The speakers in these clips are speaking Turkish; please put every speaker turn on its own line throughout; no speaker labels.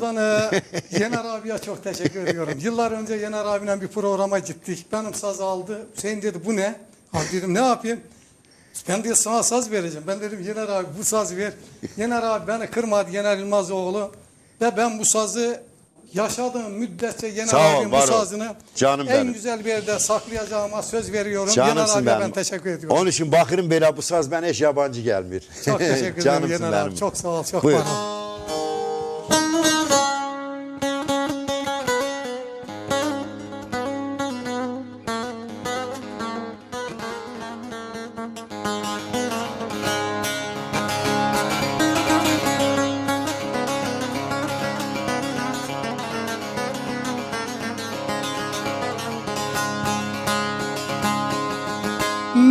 Buradan e, Yener abiye çok teşekkür ediyorum. Yıllar önce Yener abiyle bir programa gittik. Benim saz aldı. Hüseyin dedi bu ne? Abi dedim ne yapayım? Ben de sana saz vereceğim. Ben dedim Yener abi bu sazı ver. Yener abi beni kırmadı Yener Yılmazoğlu. Ve ben bu sazı yaşadığım müddetçe Yener
Sağ ol,
abinin bu
var ol.
sazını
Canım
en
benim.
güzel bir yerde saklayacağıma söz veriyorum. Yener
Canımsın
abiye
benim.
ben teşekkür ediyorum.
Onun için bakırım böyle bu saz ben eş yabancı gelmiyor.
Çok teşekkür ederim
Canımsın
Yener
benim.
abi. Çok sağ ol. Çok
Buyur.
var ol.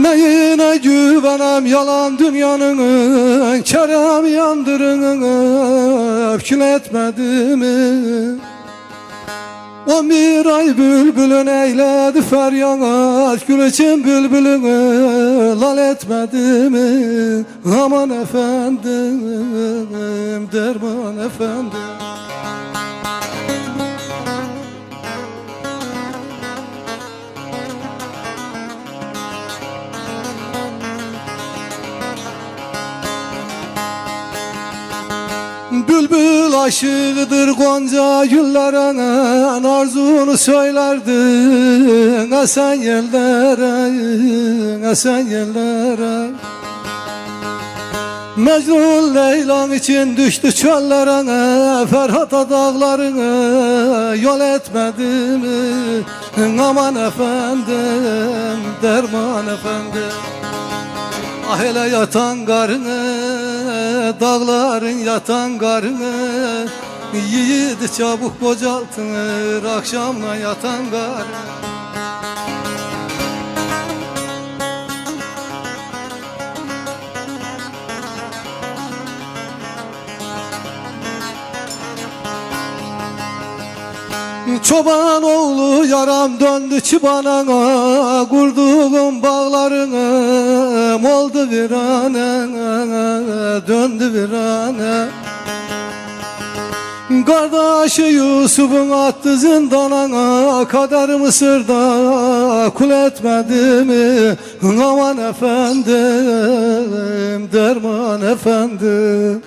Neyine güvenem yalan dünyanın Kerem yandırın öpkületmedi mi? On bir ay bülbülün eyledi feryat Gül için bülbülünü lal etmedi mi? Aman efendim, derman efendim Bülbül aşığıdır Gonca güllerine Arzunu söylerdin esen yerlere Esen yerlere. Mecnun Leylan için düştü çöllere Ferhat dağlarını yol etmedi mi Aman efendim derman efendim. Ah hele yatan karını Dağların yatan karını Yiğidi çabuk bocaltınır Akşamla yatan karını Çoban oğlu yaram döndü çibana Kurduğum bağlarım oldu virane Döndü virane. Kardeşi Yusuf'un attı zindana Kader Mısır'da kul etmedi mi? Aman efendim derman efendim